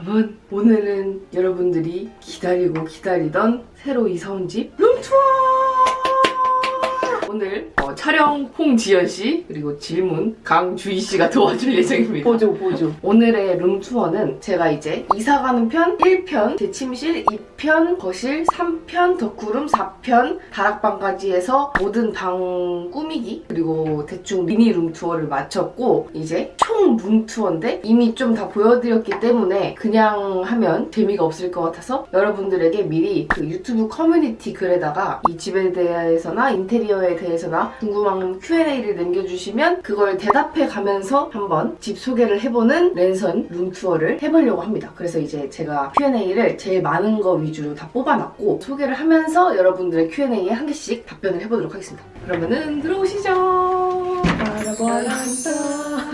여러분 오늘은 여러분들이 기다리고 기다리던 새로 이사 온 집 촬영 홍지연 씨 그리고 질문 강주희 씨가 도와줄 예정입니다. 보조 보조 오늘의 룸투어는 제가 이제 이사 가는 편 1편, 제 침실 2편, 거실 3편, 덕구룸 4편, 다락방까지 해서 모든 방 꾸미기 그리고 대충 미니 룸투어를 마쳤고 이제 총 룸투어인데 이미 좀 다 보여드렸기 때문에 그냥 하면 재미가 없을 것 같아서 여러분들에게 미리 그 유튜브 커뮤니티 글에다가 이 집에 대해서나 인테리어에 대해서나 궁금한 Q&A를 남겨주시면 그걸 대답해 가면서 한번 집 소개를 해보는 랜선 룸투어를 해보려고 합니다. 그래서 이제 제가 Q&A를 제일 많은 거 위주로 다 뽑아놨고 소개를 하면서 여러분들의 Q&A에 한 개씩 답변을 해보도록 하겠습니다. 그러면은 들어오시죠. 자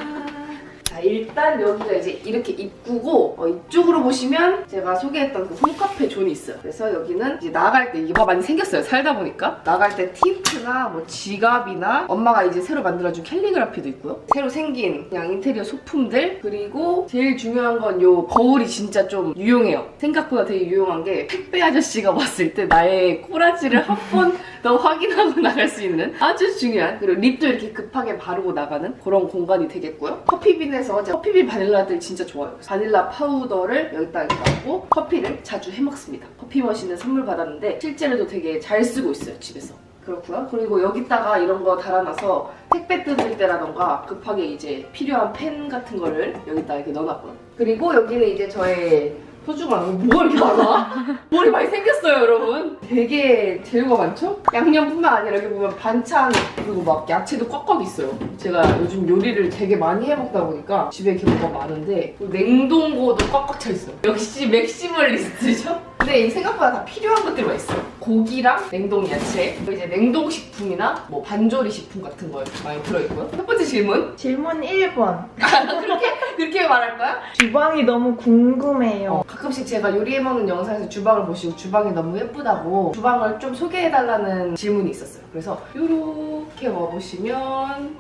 일단 여기가 이제 이렇게 입구고 어, 이쪽으로 보시면 제가 소개했던 그 홈카페 존이 있어요. 그래서 여기는 이제 나갈 때 이거 많이 생겼어요. 살다 보니까 나갈 때 틴트나 뭐 지갑이나 엄마가 이제 새로 만들어준 캘리그라피도 있고요. 새로 생긴 그냥 인테리어 소품들 그리고 제일 중요한 건 요 거울이 진짜 좀 유용해요. 생각보다 되게 유용한 게 택배 아저씨가 왔을 때 나의 꼬라지를 한번 더 확인하고 나갈 수 있는 아주 중요한 그리고 립도 이렇게 급하게 바르고 나가는 그런 공간이 되겠고요. 커피빈에서 커피빈 바닐라들 진짜 좋아요. 바닐라 파우더를 여기다 넣고 커피를 자주 해먹습니다. 커피 머신은 선물 받았는데 실제로도 되게 잘 쓰고 있어요 집에서. 그렇고요. 그리고 여기다가 이런 거 달아놔서 택배 뜯을 때라던가 급하게 이제 필요한 펜 같은 거를 여기다 이렇게 넣어놨고요. 그리고 여기는 이제 저의 소중한 뭐가 이렇게 많아? 머리 많이 생겼어요, 여러분. 되게 재료가 많죠? 양념뿐만 아니라 여기 보면 반찬 그리고 막 야채도 꽉꽉 있어요. 제가 요즘 요리를 되게 많이 해먹다 보니까 집에 이렇게 뭐가 많은데 또 냉동고도 꽉꽉 차 있어요. 역시 맥시멀리스트죠? 근데 이 생각보다 다 필요한 것들이 있어요. 고기랑 냉동 야채, 그리고 이제 냉동 식품이나 뭐 반조리 식품 같은 거 많이 들어있고요. 첫 번째 질문. 질문 1번 그렇게 그렇게 말할 거야? 주방이 너무 궁금해요 어, 가끔씩 제가 요리해먹는 영상에서 주방을 보시고 주방이 너무 예쁘다고 주방을 좀 소개해달라는 질문이 있었어요. 그래서 이렇게 와보시면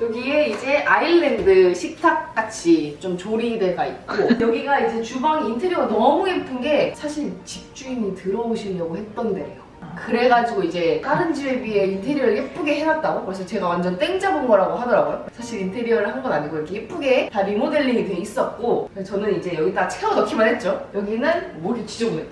여기에 이제 아일랜드 식탁 같이 좀 조리대가 있고 여기가 이제 주방 인테리어가 너무 예쁜 게 사실 집주인이 들어오시려고 했던 데래요. 그래가지고 이제 다른 집에 비해 인테리어를 예쁘게 해놨다고? 그래서 제가 완전 땡 잡은 거라고 하더라고요. 사실 인테리어를 한 건 아니고 이렇게 예쁘게 다 리모델링이 돼 있었고 저는 이제 여기다 채워 넣기만 했죠. 여기는 뭐 이렇게 지저분해.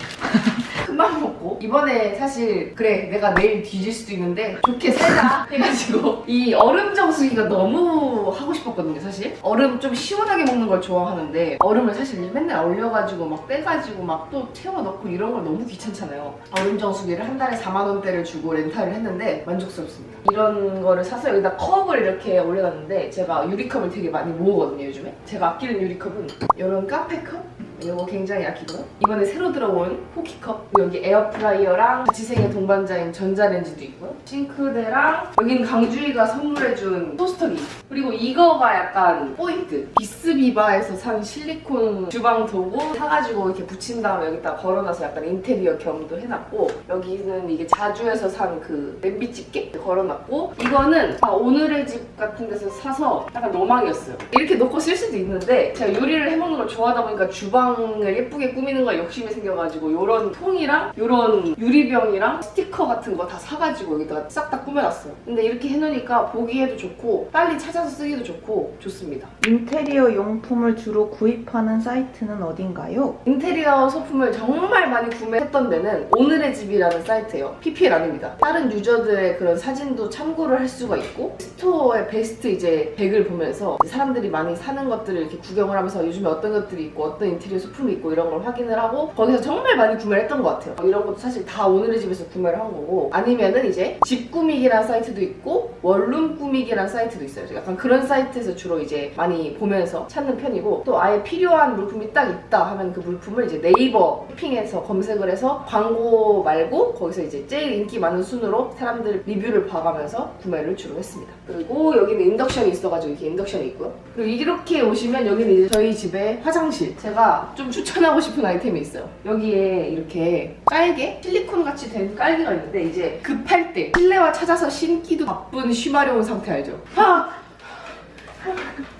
금방 먹고 이번에 사실 그래 내가 내일 뒤질 수도 있는데 좋게 살자 해가지고 이 얼음 정수기가 너무 하고 싶었거든요 사실 얼음 좀 시원하게 먹는 걸 좋아하는데 얼음을 사실 맨날 얼려가지고 막 빼가지고 막 또 채워 넣고 이런 걸 너무 귀찮잖아요 얼음 정수기를 한달 에 4만 원대를 주고 렌탈을 했는데 만족스럽습니다. 이런 거를 사서 여기다 컵을 이렇게 올려놨는데 제가 유리컵을 되게 많이 모으거든요 요즘에. 제가 아끼는 유리컵은 이런 카페컵 이거 굉장히 아끼고요. 이번에 새로 들어온 포키컵 여기 에어프라이어랑 같이 생긴 동반자인 전자레인지도 있고요. 싱크대랑 여기는 강주희가 선물해준 토스터기 그리고 이거가 약간 포인트 비스비바에서 산 실리콘 주방 도구 사가지고 이렇게 붙인 다음에 여기다 걸어놔서 약간 인테리어 겸도 해놨고 여기는 이게 자주에서 산 그 냄비 집게 걸어놨고 이거는 다 오늘의 집 같은 데서 사서 약간 로망이었어요. 이렇게 놓고 쓸 수도 있는데 제가 요리를 해먹는 걸 좋아하다 보니까 주방 을 예쁘게 꾸미는 거 욕심이 생겨가지고 이런 통이랑 이런 유리병이랑 스티커 같은 거 다 사가지고 여기다가 싹 다 꾸며놨어요. 근데 이렇게 해놓으니까 보기에도 좋고 빨리 찾아서 쓰기도 좋고 좋습니다. 인테리어 용품을 주로 구입하는 사이트는 어딘가요? 인테리어 소품을 정말 많이 구매했던 데는 오늘의 집이라는 사이트예요. PPL 아닙니다. 다른 유저들의 그런 사진도 참고를 할 수가 있고 스토어의 베스트 이제 100을 보면서 사람들이 많이 사는 것들을 이렇게 구경을 하면서 요즘에 어떤 것들이 있고 어떤 인테리어 소품이 있고 이런 걸 확인을 하고 거기서 정말 많이 구매를 했던 것 같아요. 이런 것도 사실 다 오늘의 집에서 구매를 한 거고 아니면은 이제 집 꾸미기라는 사이트도 있고 원룸 꾸미기라는 사이트도 있어요. 약간 그런 사이트에서 주로 이제 많이 보면서 찾는 편이고 또 아예 필요한 물품이 딱 있다 하면 그 물품을 이제 네이버 쇼핑에서 검색을 해서 광고 말고 거기서 이제 제일 인기 많은 순으로 사람들 리뷰를 봐가면서 구매를 주로 했습니다. 그리고 여기는 인덕션이 있어가지고 이렇게 인덕션이 있고요. 그리고 이렇게 오시면 여기는 이제 저희 집의 화장실. 제가 좀 추천하고 싶은 아이템이 있어요. 여기에 이렇게 깔개? 실리콘 같이 된 깔개가 있는데 이제 급할 때 실내화 찾아서 신기도 바쁜 쉬마려운 상태 알죠? 아!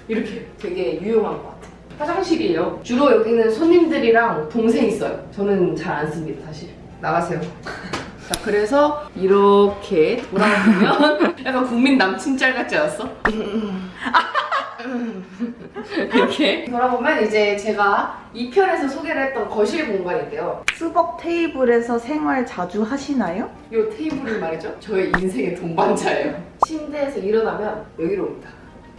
이렇게 되게 유용한 것 같아요. 화장실이에요. 주로 여기는 손님들이랑 동생 있어요. 저는 잘 안 씁니다, 사실. 나가세요. 자, 그래서 이렇게 돌아보면 약간 국민 남친 짤 같지 않았어? 이렇게 돌아보면 이제 제가 2편에서 소개를 했던 거실 공간인데요. 수벅 테이블에서 생활 자주 하시나요? 이 테이블이 말이죠. 저의 인생의 동반자예요. 침대에서 일어나면 여기로 옵니다.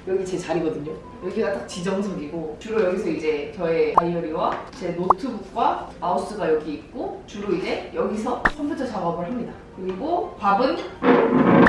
여기 제 자리거든요. 여기가 딱 지정석이고 주로 여기서 이제 저의 다이어리와 제 노트북과 마우스가 여기 있고 주로 이제 여기서 컴퓨터 작업을 합니다. 그리고 밥은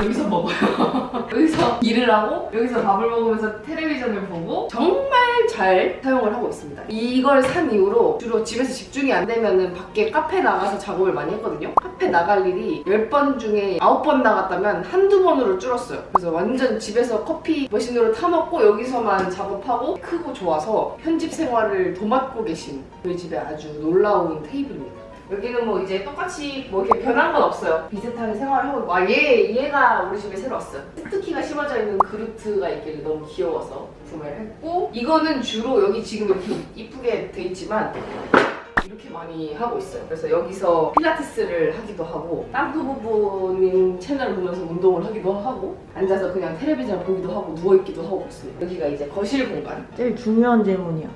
여기서 먹어요. 여기서 일을 하고 여기서 밥을 먹으면서 텔레비전을 보고 정말 잘 사용을 하고 있습니다. 이걸 산 이후로 주로 집에서 집중이 안 되면은 밖에 카페 나가서 작업을 많이 했거든요. 카페 나갈 일이 10번 중에 9번 나갔다면 한두 번으로 줄었어요. 그래서 완전 집에서 커피 머신으로 타먹고 여기서만 작업하고 크고 좋아서 편집 생활을 도맡고 계신 저희 집에 아주 놀라운 테이블입니다. 여기는 뭐 이제 똑같이 뭐 이렇게 변한 건 없어요. 비슷하게 생활을 하고 있고, 아, 얘, 얘가 우리 집에 새로 왔어요. 스티키가 심어져 있는 그루트가 있길래 너무 귀여워서 구매를 했고, 이거는 주로 여기 지금 이렇게 이쁘게 돼 있지만, 이렇게 많이 하고 있어요. 그래서 여기서 필라테스를 하기도 하고, 땅크 부부님 채널을 보면서 운동을 하기도 하고, 앉아서 그냥 텔레비전 보기도 하고, 누워 있기도 하고 그렇습니다. 여기가 이제 거실 공간. 제일 중요한 질문이요.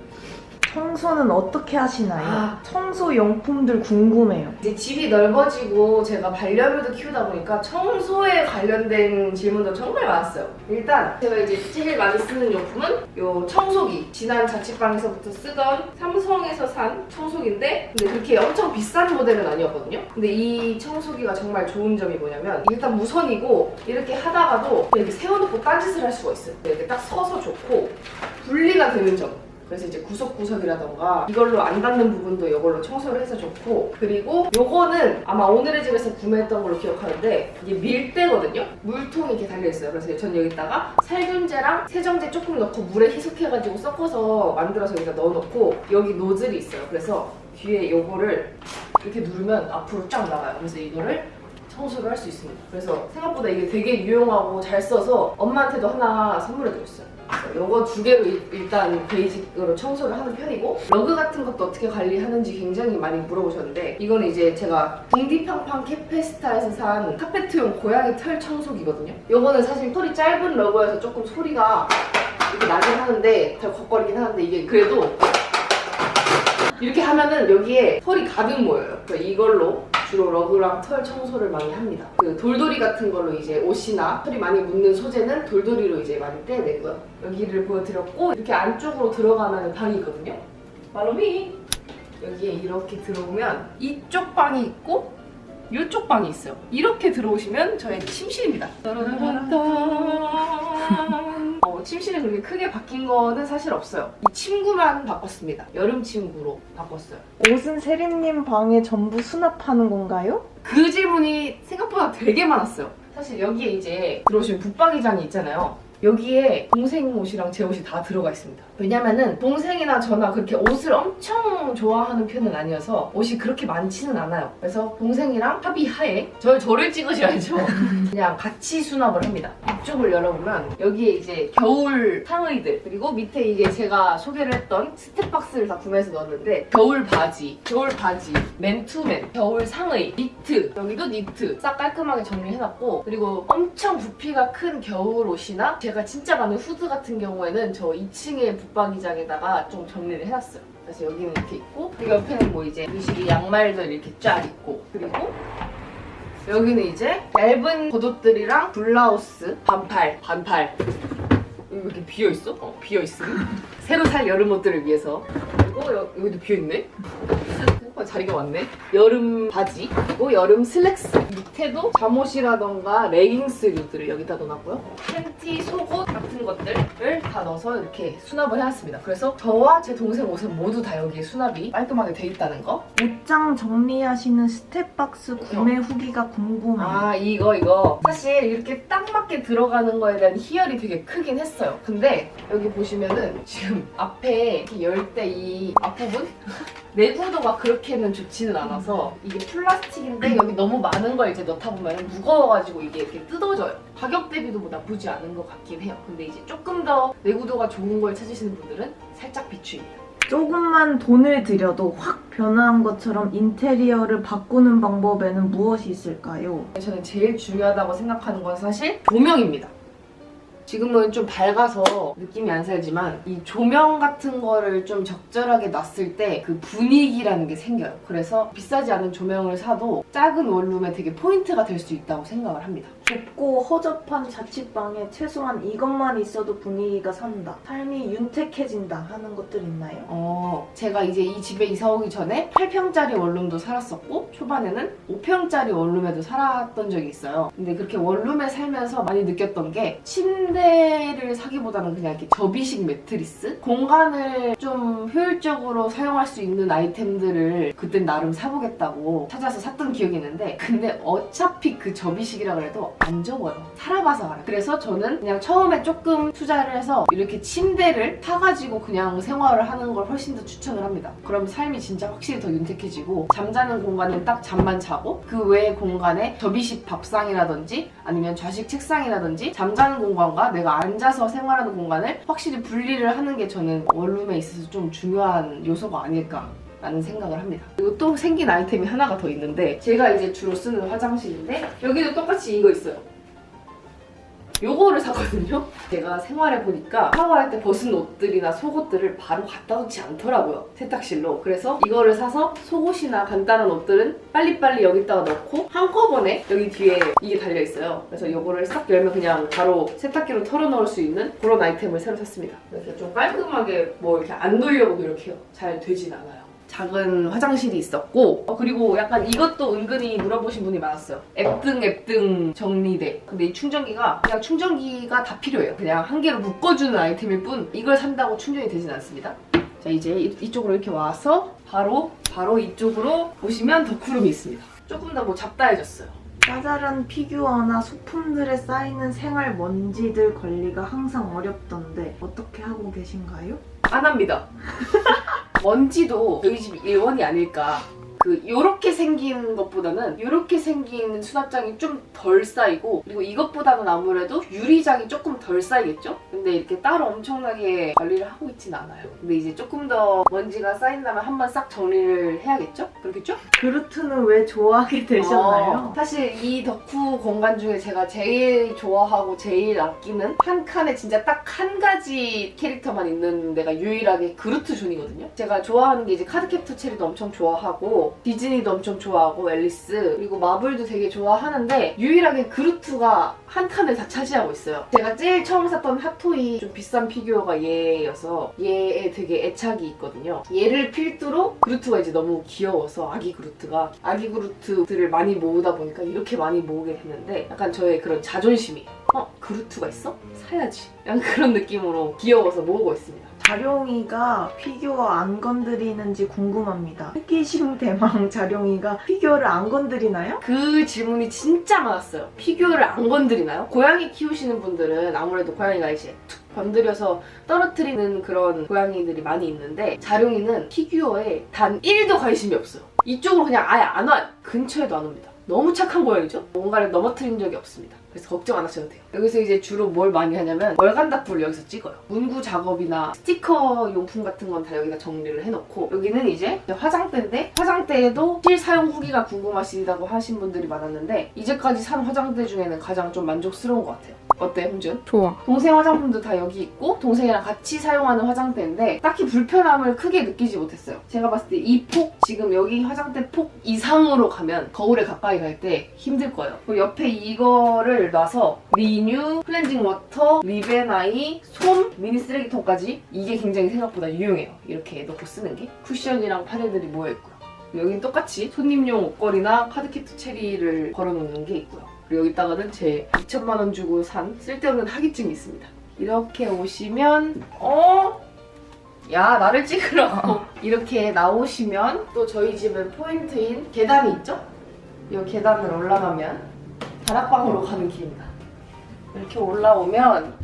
청소는 어떻게 하시나요? 아. 청소 용품들 궁금해요. 이제 집이 넓어지고 제가 반려묘도 키우다 보니까 청소에 관련된 질문도 정말 많았어요. 일단 제가 이제 제일 많이 쓰는 용품은 요 청소기. 지난 자취방에서부터 쓰던 삼성에서 산 청소기인데 근데 그렇게 엄청 비싼 모델은 아니었거든요. 근데 이 청소기가 정말 좋은 점이 뭐냐면 일단 무선이고 이렇게 하다가도 이렇게 세워놓고 딴짓을 할 수가 있어요. 이렇게 딱 서서 좋고 분리가 되는 점. 그래서 이제 구석구석이라던가 이걸로 안 닿는 부분도 이걸로 청소를 해서 좋고 그리고 요거는 아마 오늘의 집에서 구매했던 걸로 기억하는데 이게 밀대거든요? 물통이 이렇게 달려있어요. 그래서 전 여기다가 살균제랑 세정제 조금 넣고 물에 희석해가지고 섞어서 만들어서 여기다 넣어놓고 여기 노즐이 있어요. 그래서 뒤에 요거를 이렇게 누르면 앞으로 쫙 나가요. 그래서 이거를 청소를 할 수 있습니다. 그래서 생각보다 이게 되게 유용하고 잘 써서 엄마한테도 하나 선물해 드렸어요 요거 두 개로 일- 일단 베이직으로 청소를 하는 편이고 러그 같은 것도 어떻게 관리하는지 굉장히 많이 물어보셨는데 이거는 이제 제가 딩디팡팡 캐페스타에서 산 카페트용 고양이 털 청소기거든요 요거는 사실 털이 짧은 러그여서 조금 소리가 이렇게 나긴 하는데 잘 걷거리긴 하는데 이게 그래도 이렇게 하면은 여기에 털이 가득 모여요. 그래서 이걸로 주로 러그랑 털 청소를 많이 합니다. 그 돌돌이 같은 걸로 이제 옷이나 털이 많이 묻는 소재는 돌돌이로 이제 많이 떼내고요. 여기를 보여드렸고 이렇게 안쪽으로 들어가면 방이 있거든요. 말로미 여기에 이렇게 들어오면 이쪽 방이 있고 이쪽 방이 있어요. 이렇게 들어오시면 저의 침실입니다. 따라라란딴. 어, 침실이 그렇게 크게 바뀐 거는 사실 없어요. 이 침구만 바꿨습니다. 여름 침구로 바꿨어요. 옷은 세림님 방에 전부 수납하는 건가요? 그 질문이 생각보다 되게 많았어요. 사실 여기에 이제 들어오시면 붙박이장이 있잖아요. 여기에 동생 옷이랑 제 옷이 다 들어가 있습니다. 왜냐면은 동생이나 저나 그렇게 옷을 엄청 좋아하는 편은 아니어서 옷이 그렇게 많지는 않아요. 그래서 동생이랑 합의하에 저를 저를 찍으셔야죠. 그냥 같이 수납을 합니다. 이쪽을 열어보면 여기에 이제 겨울 상의들 그리고 밑에 이게 제가 소개를 했던 스텝박스를 다 구매해서 넣었는데 겨울 바지, 겨울 바지, 맨투맨, 겨울 상의, 니트 여기도 니트 싹 깔끔하게 정리해놨고 그리고 엄청 부피가 큰 겨울 옷이나 제가 진짜 많은 후드 같은 경우에는 저 2층에 붙박이장에다가 좀 정리를 해놨어요. 그래서 여기는 이렇게 있고 옆에는 뭐 이제 유식이 양말들 이렇게 쫙 있고 그리고 여기는 이제 얇은 겉옷들이랑 블라우스 반팔 반팔 이렇게 비어 있어? 어 비어 있음 새로 살 여름 옷들을 위해서. 그리고 여, 여기도 비어 있네? 생각보다 자리가 많네. 여름 바지 그리고 여름 슬랙스. 밑에도 잠옷이라던가 레깅스 류들을 여기다 넣어놨고요. 팬티 속옷 같은 것들을 다 넣어서 이렇게 수납을 해놨습니다. 그래서 저와 제 동생 옷은 모두 다 여기에 수납이 깔끔하게 돼 있다는 거. 옷장 정리하시는 스텝박스 구매 후기가 궁금해요. 아 이거 이거. 사실 이렇게 딱 맞게 들어가는 거에 대한 희열이 되게 크긴 했어요. 근데 여기 보시면은 지금 앞에 이렇게 열 때 이 앞부분 내구도가 그렇게는 좋지는 않아서 이게 플라스틱인데 여기 너무 많은 걸 이제 넣다 보면 무거워가지고 이게 이렇게 뜯어져요 가격 대비도 뭐 나쁘지 않은 것 같긴 해요 근데 이제 조금 더 내구도가 좋은 걸 찾으시는 분들은 살짝 비추입니다 조금만 돈을 들여도 확 변화한 것처럼 인테리어를 바꾸는 방법에는 무엇이 있을까요? 저는 제일 중요하다고 생각하는 건 사실 조명입니다. 지금은 좀 밝아서 느낌이 안 살지만 이 조명 같은 거를 좀 적절하게 놨을 때 그 분위기라는 게 생겨요. 그래서 비싸지 않은 조명을 사도 작은 원룸에 되게 포인트가 될 수 있다고 생각을 합니다. 좁고 허접한 자취방에 최소한 이것만 있어도 분위기가 산다. 삶이 윤택해진다 하는 것들 있나요? 어, 제가 이제 이 집에 이사 오기 전에 8평짜리 원룸도 살았었고 초반에는 5평짜리 원룸에도 살았던 적이 있어요. 근데 그렇게 원룸에 살면서 많이 느꼈던 게 침대를 사기보다는 그냥 이렇게 접이식 매트리스? 공간을 좀 효율적으로 사용할 수 있는 아이템들을 그땐 나름 사보겠다고 찾아서 샀던 기억이 있는데 근데 어차피 그 접이식이라 그래도 안 접어요. 살아봐서 알아요. 그래서 저는 그냥 처음에 조금 투자를 해서 이렇게 침대를 사가지고 그냥 생활을 하는 걸 훨씬 더 추천을 합니다. 그럼 삶이 진짜 확실히 더 윤택해지고 잠자는 공간은 딱 잠만 자고 그 외의 공간에 접이식 밥상이라든지 아니면 좌식 책상이라든지 잠자는 공간과 내가 앉아서 생활하는 공간을 확실히 분리를 하는 게 저는 원룸에 있어서 좀 중요한 요소가 아닐까 라는 생각을 합니다. 그리고 또 생긴 아이템이 하나가 더 있는데 제가 이제 주로 쓰는 화장실인데 여기도 똑같이 이거 있어요. 요거를 사거든요. 제가 생활해 보니까 샤워할 때 벗은 옷들이나 속옷들을 바로 갖다 놓지 않더라고요. 세탁실로. 그래서 이거를 사서 속옷이나 간단한 옷들은 빨리빨리 여기다가 넣고 한꺼번에 여기 뒤에 이게 달려 있어요. 그래서 요거를 싹 열면 그냥 바로 세탁기로 털어 넣을 수 있는 그런 아이템을 새로 샀습니다. 그래서 좀 깔끔하게 뭐 이렇게 안 돌려고 노력해요. 잘 되진 않아요. 작은 화장실이 있었고 어, 그리고 약간 이것도 은근히 물어보신 분이 많았어요. 앱등 앱등 정리대. 근데 이 충전기가 그냥 충전기가 다 필요해요. 그냥 한 개로 묶어주는 아이템일 뿐 이걸 산다고 충전이 되진 않습니다. 자 이제 이- 이쪽으로 이렇게 와서 바로 바로 이쪽으로 보시면 덕후룸이 있습니다. 조금 더 뭐 잡다해졌어요. 짜잘한 피규어나 소품들에 쌓이는 생활 먼지들 관리가 항상 어렵던데 어떻게 하고 계신가요? 안 합니다. 먼지도 저희 집 일원이 아닐까. 그 요렇게 생긴 것보다는 요렇게 생긴 수납장이 좀 덜 쌓이고 그리고 이것보다는 아무래도 유리장이 조금 덜 쌓이겠죠? 근데 이렇게 따로 엄청나게 관리를 하고 있진 않아요. 근데 이제 조금 더 먼지가 쌓인다면 한번 싹 정리를 해야겠죠? 그렇겠죠? 그루트는 왜 좋아하게 되셨나요? 어, 사실 이 덕후 공간 중에 제가 제일 좋아하고 제일 아끼는 한 칸에 진짜 딱 한 가지 캐릭터만 있는 데가 유일하게 그루트 존이거든요. 제가 좋아하는 게 이제 카드캡터 체리도 엄청 좋아하고 디즈니도 엄청 좋아하고 앨리스 그리고 마블도 되게 좋아하는데 유일하게 그루트가 한 칸을 다 차지하고 있어요. 제가 제일 처음 샀던 핫토이 좀 비싼 피규어가 얘여서 얘에 되게 애착이 있거든요. 얘를 필두로 그루트가 이제 너무 귀여워서 아기 그루트가 아기 그루트들을 많이 모으다 보니까 이렇게 많이 모으게 됐는데 약간 저의 그런 자존심이 어 그루트가 있어? 사야지. 약간 그런 느낌으로 귀여워서 모으고 있습니다. 자룡이가 피규어 안 건드리는지 궁금합니다. 호기심 대망 자룡이가 피규어를 안 건드리나요? 그 질문이 진짜 많았어요. 피규어를 안 건드리나요? 고양이 키우시는 분들은 아무래도 고양이가 이제 툭 건드려서 떨어뜨리는 그런 고양이들이 많이 있는데 자룡이는 피규어에 단 1도 관심이 없어요. 이쪽으로 그냥 아예 안 와요. 근처에도 안 옵니다. 너무 착한 고양이죠? 뭔가를 넘어뜨린 적이 없습니다. 그래서 걱정 안 하셔도 돼요. 여기서 이제 주로 뭘 많이 하냐면 월간닥불을 여기서 찍어요. 문구 작업이나 스티커 용품 같은 건 다 여기다 정리를 해놓고 여기는 이제 화장대인데 화장대에도 실사용 후기가 궁금하시다고 하신 분들이 많았는데 이제까지 산 화장대 중에는 가장 좀 만족스러운 것 같아요. 어때, 홍준? 좋아. 동생 화장품도 다 여기 있고 동생이랑 같이 사용하는 화장대인데 딱히 불편함을 크게 느끼지 못했어요. 제가 봤을 때 이 폭, 지금 여기 화장대 폭 이상으로 가면 거울에 가까이 갈 때 힘들 거예요. 그리고 옆에 이거를 놔서 리뉴, 클렌징 워터, 리베나이, 솜, 미니 쓰레기통까지 이게 굉장히 생각보다 유용해요. 이렇게 넣고 쓰는 게 쿠션이랑 파레들이 모여있고요. 여긴 똑같이 손님용 옷걸이나 카드캡트 체리를 걸어놓는 게 있고요. 그리고 여기다가는 제 2천만 원 주고 산 쓸데없는 학위증이 있습니다. 이렇게 오시면 어? 야 나를 찍으라고 이렇게 나오시면 또 저희 집은 포인트인 계단이 있죠? 이 계단을 올라가면 다락방으로 가는 길입니다. 이렇게 올라오면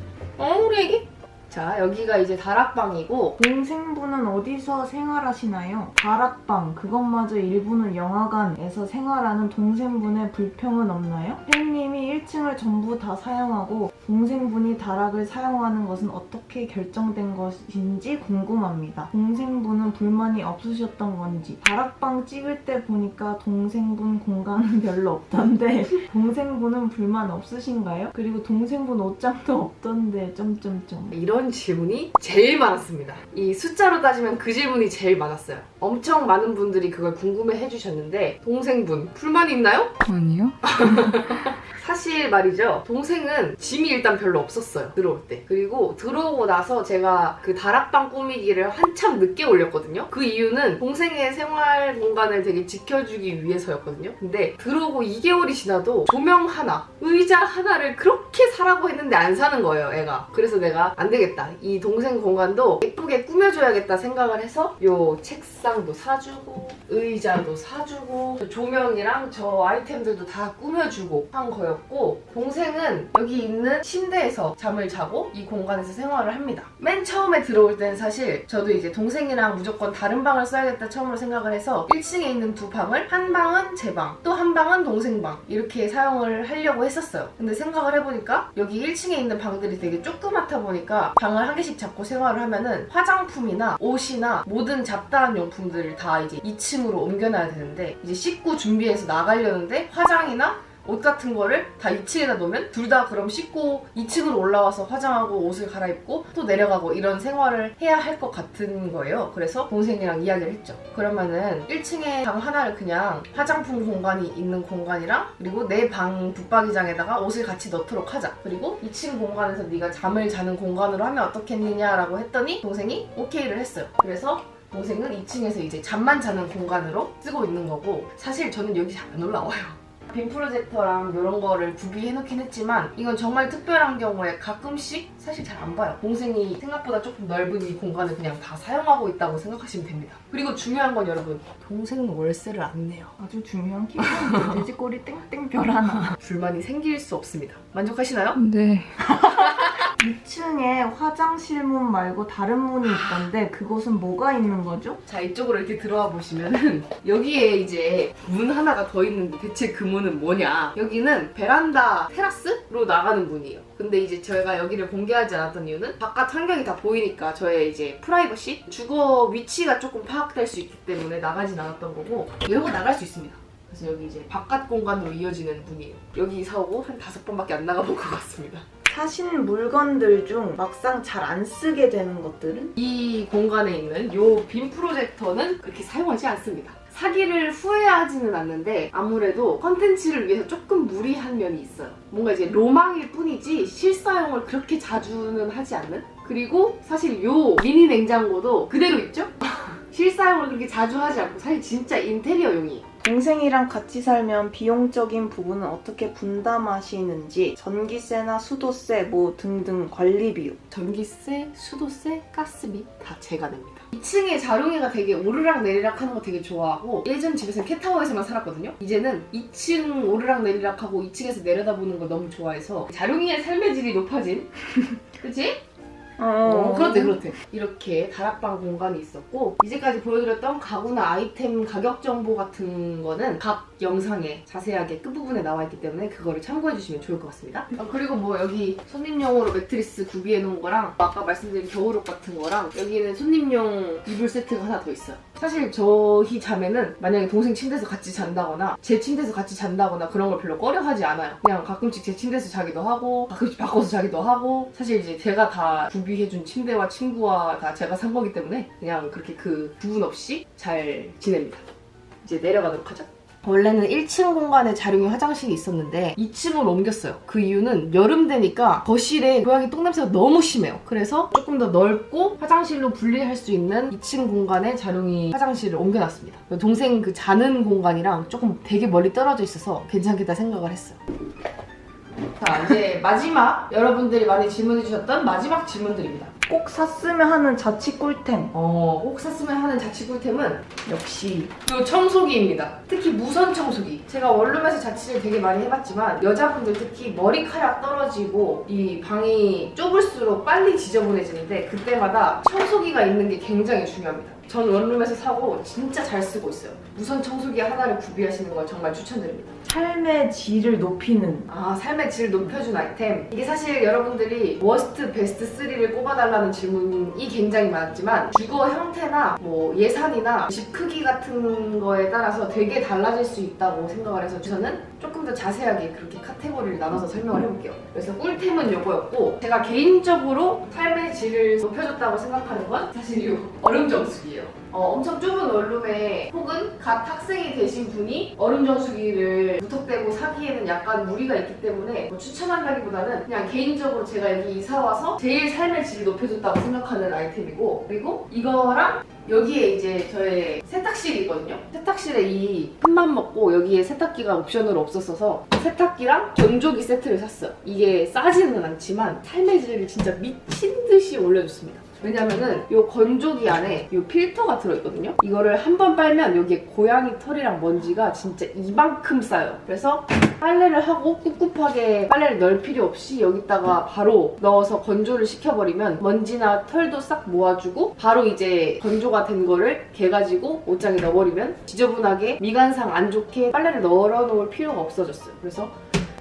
애기? 자, 여기가 이제 다락방이고 동생분은 어디서 생활하시나요? 다락방 그것마저 일부는 영화관에서 생활하는 동생분의 불평은 없나요? 팬님이 1층을 전부 다 사용하고 동생분이 다락을 사용하는 것은 어떻게 결정된 것인지 궁금합니다. 동생분은 불만이 없으셨던 건지 다락방 찍을 때 보니까 동생분 공간은 별로 없던데 동생분은 불만 없으신가요? 그리고 동생분 옷장도 없던데 점점점 이런 질문이 제일 많았습니다. 이 숫자로 따지면 그 질문이 제일 많았어요. 엄청 많은 분들이 그걸 궁금해 해주셨는데 동생분 불만이 있나요? 아니요. 사실 말이죠. 동생은 짐이 일단 별로 없었어요. 들어올 때. 그리고 들어오고 나서 제가 그 다락방 꾸미기를 한참 늦게 올렸거든요. 그 이유는 동생의 생활 공간을 되게 지켜주기 위해서였거든요. 근데 들어오고 2개월이 지나도 조명 하나, 의자 하나를 그렇게 사라고 했는데 안 사는 거예요, 애가. 그래서 내가 안 되겠다. 이 동생 공간도 예쁘게 꾸며줘야겠다 생각을 해서 요 책상 도 사주고, 의자도 사주고, 저 조명이랑 저 아이템들도 다 꾸며주고 한 거였고, 동생은 여기 있는 침대에서 잠을 자고 이 공간에서 생활을 합니다. 맨 처음에 들어올 때는 사실 저도 이제 동생이랑 무조건 다른 방을 써야겠다 처음으로 생각을 해서 1층에 있는 두 방을 한 방은 제 방, 또 한 방은 동생 방 이렇게 사용을 하려고 했었어요. 근데 생각을 해보니까 여기 1층에 있는 방들이 되게 조그맣다 보니까 방을 한 개씩 잡고 생활을 하면은 화장품이나 옷이나 모든 잡다한 용품 들을 다 이제 2층으로 옮겨놔야 되는데 이제 씻고 준비해서 나가려는데 화장이나 옷 같은 거를 다 2층에다 놓으면 둘 다 그럼 씻고 2층으로 올라와서 화장하고 옷을 갈아입고 또 내려가고 이런 생활을 해야 할 것 같은 거예요. 그래서 동생이랑 이야기를 했죠. 그러면은 1층에 방 하나를 그냥 화장품 공간이 있는 공간이랑 그리고 내 방 붙박이장에다가 옷을 같이 넣도록 하자. 그리고 2층 공간에서 네가 잠을 자는 공간으로 하면 어떻겠느냐라고 했더니 동생이 오케이를 했어요. 그래서 동생은 2층에서 이제 잠만 자는 공간으로 쓰고 있는 거고 사실 저는 여기 잘 안 올라와요. 빔 프로젝터랑 이런 거를 구비해 놓긴 했지만 이건 정말 특별한 경우에 가끔씩 사실 잘 안 봐요. 동생이 생각보다 조금 넓은 이 공간을 그냥 다 사용하고 있다고 생각하시면 됩니다. 그리고 중요한 건 여러분 동생은 월세를 안 내요. 아주 중요한 키포인트 돼지꼬리 땡땡 별 하나 불만이 생길 수 없습니다. 만족하시나요? 네. 2층에 화장실 문 말고 다른 문이 있던데 그곳은 뭐가 있는 거죠? 자 이쪽으로 이렇게 들어와 보시면은 여기에 이제 문 하나가 더 있는데 대체 그 문은 뭐냐 여기는 베란다 테라스로 나가는 문이에요 근데 이제 저희가 여기를 공개하지 않았던 이유는 바깥 환경이 다 보이니까 저의 이제 프라이버시 주거 위치가 조금 파악 될 수 있기 때문에 나가진 않았던 거고 열고 나갈 수 있습니다 그래서 여기 이제 바깥 공간으로 이어지는 문이에요 여기 이사 오고 한 다섯 번밖에 안 나가본 것 같습니다 사신 물건들 중 막상 잘 안 쓰게 되는 것들은? 이 공간에 있는 요 빔 프로젝터는 그렇게 사용하지 않습니다. 사기를 후회하지는 않는데 아무래도 컨텐츠를 위해서 조금 무리한 면이 있어요. 뭔가 이제 로망일 뿐이지 실사용을 그렇게 자주는 하지 않는? 그리고 사실 요 미니 냉장고도 그대로 있죠? 실사용을 그렇게 자주 하지 않고 사실 진짜 인테리어용이에요. 동생이랑 같이 살면 비용적인 부분은 어떻게 분담하시는지 전기세나 수도세 뭐 등등 관리 비용 전기세, 수도세, 가스비 다 제가 냅니다. 2층에 자룡이가 되게 오르락 내리락 하는 거 되게 좋아하고 예전 집에서는 캣타워에서만 살았거든요. 이제는 2층 오르락 내리락 하고 2층에서 내려다보는 걸 너무 좋아해서 자룡이의 삶의 질이 높아진 그치? 어, 그렇대, 그렇대. 이렇게 다락방 공간이 있었고, 이제까지 보여드렸던 가구나 아이템 가격 정보 같은 거는 각 영상에 자세하게 끝부분에 나와 있기 때문에 그거를 참고해 주시면 좋을 것 같습니다. 아, 그리고 뭐 여기 손님용으로 매트리스 구비해 놓은 거랑, 아까 말씀드린 겨울옷 같은 거랑, 여기는 손님용 이불 세트가 하나 더 있어요. 사실 저희 자매는 만약에 동생 침대에서 같이 잔다거나, 제 침대에서 같이 잔다거나 그런 걸 별로 꺼려 하지 않아요. 그냥 가끔씩 제 침대에서 자기도 하고, 가끔씩 바꿔서 자기도 하고, 사실 이제 제가 다 구비해준 침대와 침구와 다 제가 산 거기 때문에 그냥 그렇게 그 부분 없이 잘 지냅니다. 이제 내려가도록 하죠. 원래는 1층 공간에 자룡이 화장실이 있었는데 2층으로 옮겼어요. 그 이유는 여름 되니까 거실에 고양이 똥냄새가 너무 심해요. 그래서 조금 더 넓고 화장실로 분리할 수 있는 2층 공간에 자룡이 화장실을 옮겨놨습니다. 동생 그 자는 공간이랑 조금 되게 멀리 떨어져 있어서 괜찮겠다 생각을 했어요. 자 이제 마지막 여러분들이 많이 질문해 주셨던 마지막 질문들입니다. 꼭 샀으면 하는 자취 꿀템. 어, 꼭 샀으면 하는 자취 꿀템은 역시 요 청소기입니다. 특히 무선 청소기. 제가 원룸에서 자취를 되게 많이 해봤지만 여자분들 특히 머리카락 떨어지고 이 방이 좁을수록 빨리 지저분해지는데 그때마다 청소기가 있는 게 굉장히 중요합니다. 전 원룸에서 사고 진짜 잘 쓰고 있어요. 무선 청소기 하나를 구비하시는 걸 정말 추천드립니다. 삶의 질을 높이는 아, 삶의 질을 높여준 아이템. 이게 사실 여러분들이 워스트, 베스트 3를 꼽아달라는 질문이 굉장히 많았지만 주거 형태나 뭐 예산이나 집 크기 같은 거에 따라서 되게 달라질 수 있다고 생각을 해서 저는 조금 더 자세하게 그렇게 카테고리를 나눠서 설명을 해볼게요. 그래서 꿀템은 요거였고 제가 개인적으로 삶의 질을 높여줬다고 생각하는 건 사실 이 얼음 정수기예요. 어, 엄청 좁은 원룸에 혹은 갓 학생이 되신 분이 얼음 정수기를 무턱대고 사기에는 약간 무리가 있기 때문에 뭐 추천한다기보다는 그냥 개인적으로 제가 여기 이사 와서 제일 삶의 질을 높여줬다고 생각하는 아이템이고 그리고 이거랑 여기에 이제 저의 세탁실이 있거든요. 세탁실에 이 큰맘 먹고 여기에 세탁기가 옵션으로 없었어서 세탁기랑 건조기 세트를 샀어요. 이게 싸지는 않지만 삶의 질을 진짜 미친 듯이 올려줬습니다. 왜냐면은 이 건조기 안에 이 필터가 들어있거든요. 이거를 한 번 빨면 여기에 고양이 털이랑 먼지가 진짜 이만큼 쌓여요. 그래서 빨래를 하고 꿉꿉하게 빨래를 넣을 필요 없이 여기다가 바로 넣어서 건조를 시켜버리면 먼지나 털도 싹 모아주고 바로 이제 건조가 된 거를 개가지고 옷장에 넣어버리면 지저분하게 미간상 안 좋게 빨래를 널어놓을 필요가 없어졌어요. 그래서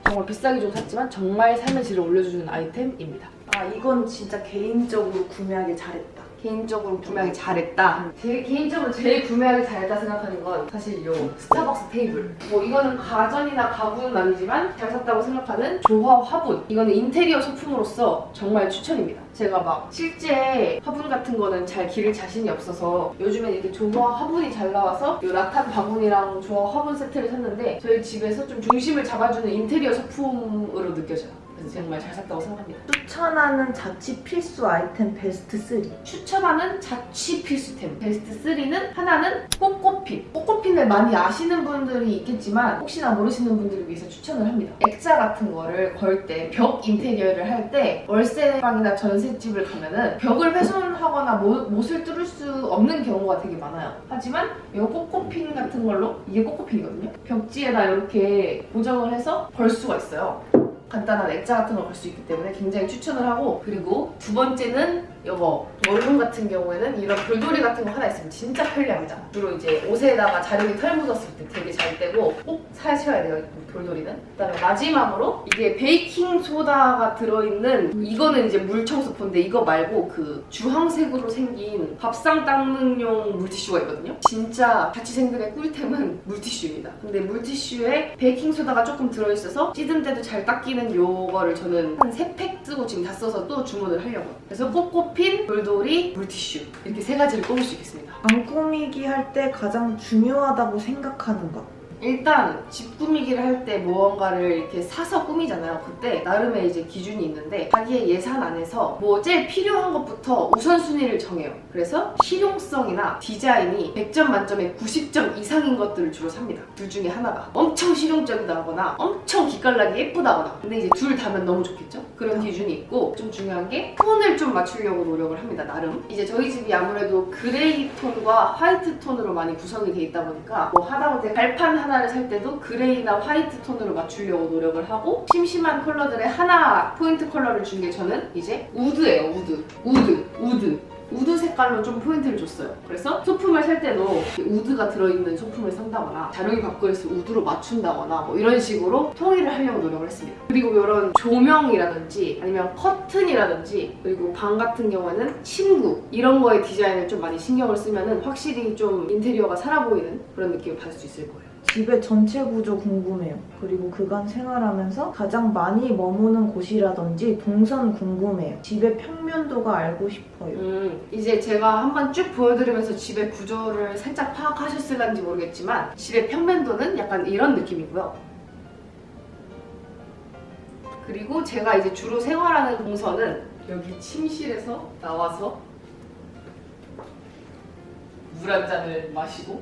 정말 비싸게 좀 샀지만 정말 삶의 질을 올려주는 아이템입니다. 아 이건 진짜 개인적으로 구매하기 잘했다. 개인적으로 구매하기 잘했다. 제 개인적으로 제일 구매하기 잘했다 생각하는 건 사실 요 스타벅스 테이블. 뭐 이거는 가전이나 가구는 아니지만 잘 샀다고 생각하는 조화 화분. 이거는 인테리어 소품으로서 정말 추천입니다. 제가 막 실제 화분 같은 거는 잘 기를 자신이 없어서 요즘엔 이렇게 조화 화분이 잘 나와서 요 라탄 바구니랑 조화 화분 세트를 샀는데 저희 집에서 좀 중심을 잡아주는 인테리어 소품으로 느껴져요. 정말 잘 샀다고 생각합니다. 추천하는 자취 필수 아이템 베스트 3. 추천하는 자취 필수템 베스트 3는 하나는 꼬꼬핀. 꼬꼬핀을 많이 아시는 분들이 있겠지만 혹시나 모르시는 분들을 위해서 추천을 합니다. 액자 같은 거를 걸 때 벽 인테리어를 할 때 월세방이나 전셋집을 가면은 벽을 훼손하거나 못, 못을 뚫을 수 없는 경우가 되게 많아요. 하지만 이 꼬꼬핀 같은 걸로 이게 꼬꼬핀이거든요. 벽지에다 이렇게 고정을 해서 걸 수가 있어요 간단한 액자 같은 걸걸수 있기 때문에 굉장히 추천을 하고 그리고 두 번째는 이거 원룸 같은 경우에는 이런 돌돌이 같은 거 하나 있으면 진짜 편리합니다. 주로 이제 옷에다가 자력이 털 묻었을 때 되게 잘 떼고 꼭 사셔야 돼요 이 돌돌이는. 그다음에 마지막으로 이게 베이킹 소다가 들어있는 이거는 이제 물 청소포인데 이거 말고 그 주황색으로 생긴 밥상 닦는용 물티슈가 있거든요. 진짜 자취생들의 꿀템은 물티슈입니다. 근데 물티슈에 베이킹 소다가 조금 들어있어서 찌든 때도 잘 닦이는 요거를 저는 한세팩 쓰고 지금 다 써서 또 주문을 하려고요. 그래서 꼬 꼬핀, 돌돌이, 물티슈 이렇게 세 가지를 꼽을 수 있겠습니다 방 꾸미기 할 때 가장 중요하다고 생각하는 것. 일단 집 꾸미기를 할 때 무언가를 이렇게 사서 꾸미잖아요. 그때 나름의 이제 기준이 있는데 자기의 예산 안에서 뭐 제일 필요한 것부터 우선순위를 정해요. 그래서 실용성이나 디자인이 100점 만점에 90점 이상인 것들을 주로 삽니다. 둘 중에 하나가 엄청 실용적이다거나 엄청 기깔나게 예쁘다거나 근데 이제 둘 다면 너무 좋겠죠? 그런 기준이 있고 좀 중요한 게 톤을 좀 맞추려고 노력을 합니다. 나름 이제 저희 집이 아무래도 그레이 톤과 화이트 톤으로 많이 구성이 돼 있다 보니까 뭐 하다못해 발판 하나 를 살 때도 그레이나 화이트 톤으로 맞추려고 노력을 하고 심심한 컬러들의 하나 포인트 컬러를 준 게 저는 이제 우드예요 우드 우드 우드 우드 색깔로 좀 포인트를 줬어요. 그래서 소품을 살 때도 우드가 들어있는 소품을 산다거나 자력이 바꾸어서 우드로 맞춘다거나 뭐 이런 식으로 통일을 하려고 노력을 했습니다. 그리고 이런 조명이라든지 아니면 커튼이라든지 그리고 방 같은 경우에는 침구 이런 거에 디자인을 좀 많이 신경을 쓰면은 확실히 좀 인테리어가 살아 보이는 그런 느낌을 받을 수 있을 거예요. 집의 전체 구조 궁금해요. 그리고 그간 생활하면서 가장 많이 머무는 곳이라든지 동선 궁금해요. 집의 평면도가 알고 싶어요. 음, 이제 제가 한번 쭉 보여드리면서 집의 구조를 살짝 파악하셨을런지 모르겠지만 집의 평면도는 약간 이런 느낌이고요. 그리고 제가 이제 주로 생활하는 동선은 여기 침실에서 나와서 물 한 잔을 마시고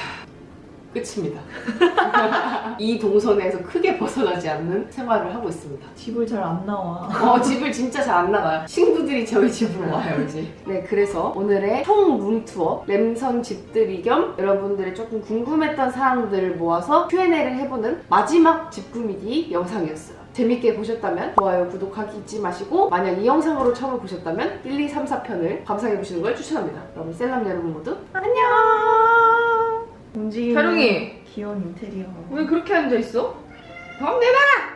끝입니다. 이 동선에서 크게 벗어나지 않는 생활을 하고 있습니다. 집을 잘 안 나와. 어, 집을 진짜 잘 안 나가요. 친구들이 저희 집으로 와요, 이제. 네, 그래서 오늘의 총 룸투어, 램선 집들이 겸 여러분들의 조금 궁금했던 사항들을 모아서 Q&A를 해보는 마지막 집 꾸미기 영상이었어요. 재밌게 보셨다면 좋아요, 구독하기 잊지 마시고 만약 이 영상으로 처음 보셨다면 1, 2, 3, 4편을 감상해 보시는 걸 추천합니다. 그럼 셀럽 여러분 모두 안녕! 움직이는 귀여운 인테리어. 왜 그렇게 앉아 있어? 밥 내놔!